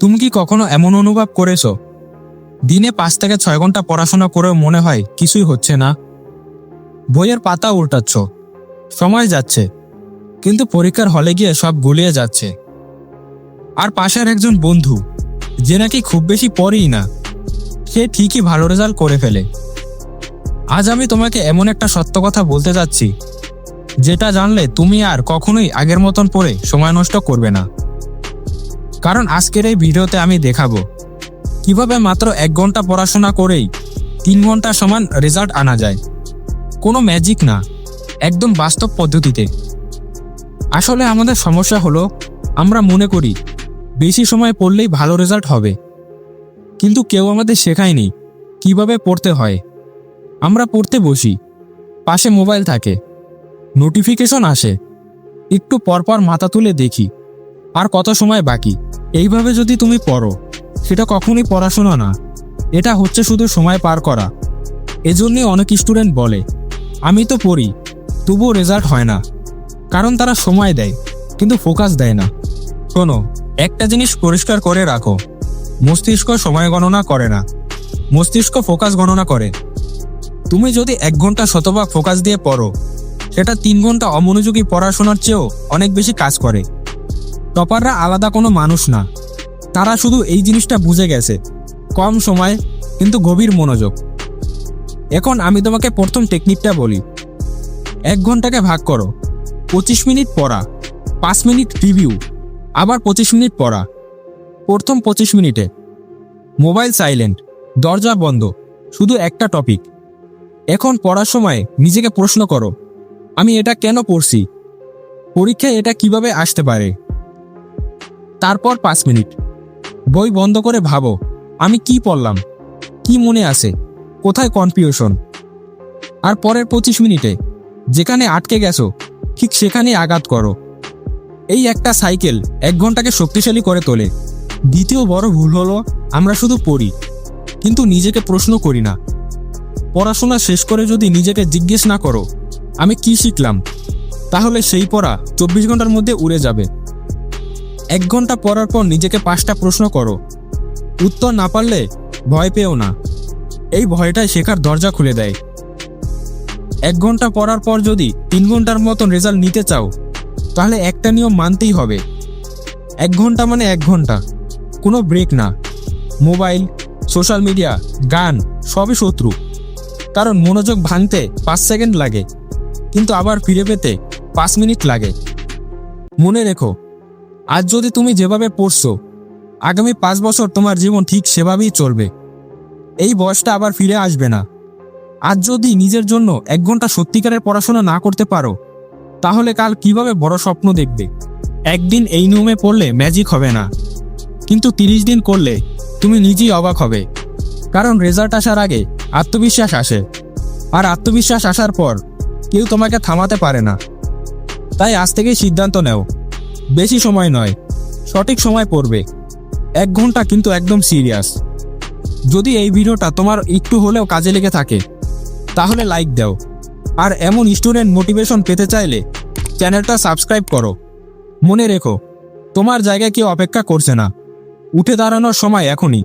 তুমি কি কখনো এমন অনুভব করেছ? দিনে পাঁচ থেকে ছয় ঘণ্টা পড়াশোনা করেও মনে হয় কিছুই হচ্ছে না। বইয়ের পাতা উল্টাচ্ছ। সময় যাচ্ছে। কিন্তু পরীক্ষার হলে গিয়ে সব গুলিয়ে যাচ্ছে। আর পাশের একজন বন্ধু, যে নাকি খুব বেশি পড়েই না, সে ঠিকই ভালো রেজাল্ট করে ফেলে। আজ আমি তোমাকে এমন একটা সত্য কথা বলতে যাচ্ছি, যেটা জানলে তুমি আর কখনোই আগের মতন পড়ে সময় নষ্ট করবে না। কারণ আজকের এই ভিডিওতে আমি দেখাবো। কীভাবে মাত্র এক ঘণ্টা পড়াশোনা করেই তিন ঘণ্টা সমান রেজাল্ট আনা যায়। কোনো ম্যাজিক না, একদম বাস্তব পদ্ধতিতে। আসলে আমাদের সমস্যা হলো, আমরা মনে করি বেশি সময় পড়লেই ভালো রেজাল্ট হবে। কিন্তু কেউ আমাদের শেখায়নি কীভাবে পড়তে হয়। আমরা পড়তে বসি, পাশে মোবাইল থাকে নোটিফিকেশন আসে, একটু পরপর মাথা তুলে দেখি, আর কত সময় বাকি। এইভাবে যদি তুমি পড়ো, সেটা কখনই পড়াশোনা না। এটা হচ্ছে শুধু সময় পার করা। এজন্যই অনেক স্টুডেন্ট বলে, আমি তো পড়ি, তবুও রেজাল্ট হয় না। কারণ তারা সময় দেয়, কিন্তু ফোকাস দেয় না। শোনো, একটা জিনিস পরিষ্কার করে রাখো। মস্তিষ্ক সময় গণনা করে না। মস্তিষ্ক ফোকাস গণনা করে। তুমি যদি এক ঘণ্টা শতভাগ ফোকাস দিয়ে পড়ো, সেটা তিন ঘণ্টা অমনোযোগী পড়াশোনার চেয়েও অনেক বেশি কাজ করে। টপাররা আলাদা কোনো মানুষ না। তারা শুধু এই জিনিসটা বুঝে গেছে। কম সময়, কিন্তু গভীর মনোযোগ। এখন আমি তোমাকে প্রথম টেকনিকটা বলি। এক ঘন্টাকে ভাগ করো। পঁচিশ মিনিট পড়া। পাঁচ মিনিট রিভিউ আবার পঁচিশ মিনিট পড়া। প্রথম পঁচিশ মিনিটে। মোবাইল সাইলেন্ট দরজা বন্ধ। শুধু একটা টপিক এখন পড়ার সময় নিজেকে প্রশ্ন করো। আমি এটা কেন পড়ছি? পরীক্ষায় এটা কীভাবে আসতে পারে? তারপর পাঁচ মিনিট। বই বন্ধ করে ভাবো, আমি কি পড়লাম? কি মনে আছে? কোথায় কনফিউশন? আর পরের পঁচিশ মিনিটে, যেখানে আটকে গেছো, ঠিক সেখানে আঘাত করো। এই একটা সাইকেল এক ঘন্টাকে শক্তিশালী করে তোলে। দ্বিতীয় বড় ভুল হলো, আমরা শুধু পড়ি, কিন্তু নিজেকে প্রশ্ন করি না। পড়াশোনা শেষ করে যদি নিজেকে জিজ্ঞেস না করো, আমি কি শিখলাম? তাহলে সেই পড়া চব্বিশ ঘণ্টার মধ্যে উড়ে যাবে। এক ঘণ্টা পড়ার পর নিজেকে পাঁচটা প্রশ্ন করো। উত্তর না পারলে ভয় পেও না। এই ভয়টাই শেখার দরজা খুলে দেয়। এক ঘণ্টা পড়ার পর যদি তিন ঘণ্টার মতন রেজাল্ট নিতে চাও, তাহলে একটা নিয়ম মানতেই হবে। এক ঘণ্টা মানে এক ঘণ্টা। কোনো ব্রেক না। মোবাইল, সোশ্যাল মিডিয়া, গান, সবই শত্রু। কারণ মনোযোগ ভাঙতে পাঁচ সেকেন্ড লাগে, কিন্তু আবার ফিরে পেতে পাঁচ মিনিট লাগে। মনে রেখো আজ যদি তুমি যেভাবে পড়ছো, আগামী পাঁচ বছর তোমার জীবন ঠিক সেভাবেই চলবে। এই বয়সটা আবার ফিরে আসবে না। আজ যদি নিজের জন্য এক ঘণ্টা সত্যিকারের পড়াশোনা না করতে পারো, তাহলে কাল কীভাবে বড় স্বপ্ন দেখবে? একদিন এই নিয়মে পড়লে ম্যাজিক হবে না। কিন্তু তিরিশ দিন করলে তুমি নিজেই অবাক হবে। কারণ রেজাল্ট আসার আগে আত্মবিশ্বাস আসে। আর আত্মবিশ্বাস আসার পর কেউ তোমাকে থামাতে পারে না। তাই আজ থেকেই সিদ্ধান্ত নেও। বেশি সময় নয়, সঠিক সময় পড়বে। এক ঘণ্টা কিন্তু একদম সিরিয়াস যদি এই ভিডিওটা তোমার একটু হলেও কাজে লেগে থাকে, তাহলে লাইক দাও। আর এমন স্টুডেন্ট মোটিভেশন পেতে চাইলে চ্যানেলটা সাবস্ক্রাইব করো। মনে রেখো, তোমার জায়গায় কেউ অপেক্ষা করছে না। উঠে দাঁড়ানোর সময় এখনই।